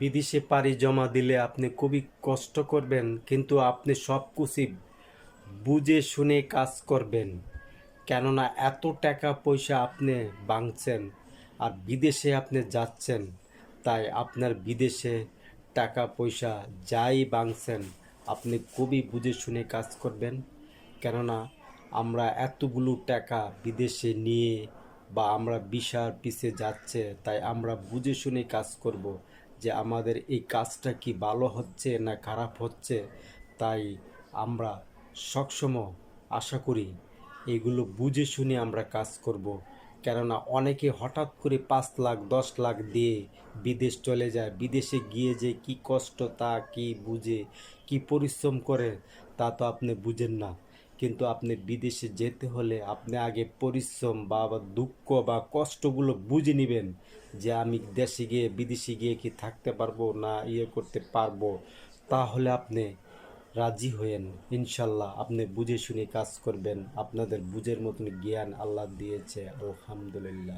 বিদেশে পাড়ি জমা দিলে আপনি খুবই কষ্ট করবেন, কিন্তু আপনি সব কিছু বুঝে শুনে কাজ করবেন। কেননা এত টাকা পয়সা আপনি বাংছেন আর বিদেশে আপনি যাচ্ছেন, তাই আপনার বিদেশে টাকা পয়সা যাই বাংছেন আপনি খুবই বুঝে শুনে কাজ করবেন। কেননা আমরা এতগুলো টাকা বিদেশে নিয়ে বা আমরা বিশার পিছে যাচ্ছে, তাই আমরা বুঝে শুনে কাজ করব। যে আমাদের এই কাজটা কি ভালো হচ্ছে না খারাপ হচ্ছে, তাই আমরা সবসময় আশা করি এগুলো বুঝে শুনে আমরা কাজ করব। কেননা অনেকে হঠাৎ করে পাঁচ লাখ, দশ লাখ দিয়ে বিদেশ চলে যায়, বিদেশে গিয়ে যে কি কষ্ট তা কি বুঝে, কি পরিশ্রম করে তা তো আপনি বুঝেন না। কিন্তু আপনি বিদেশে যেতে হলে আপনি আগে পরিশ্রম বা দুঃখ বা কষ্টগুলো বুঝে নেবেন যে আমি দেশে গিয়ে, বিদেশে গিয়ে কি থাকতে পারব না ইয়ে করতে পারব। তাহলে আপনি রাজি হয়েন। ইনশাল্লাহ আপনি বুঝে শুনে কাজ করবেন। আপনাদের বুঝের মতন জ্ঞান আল্লাহ দিয়েছে। আলহামদুলিল্লাহ।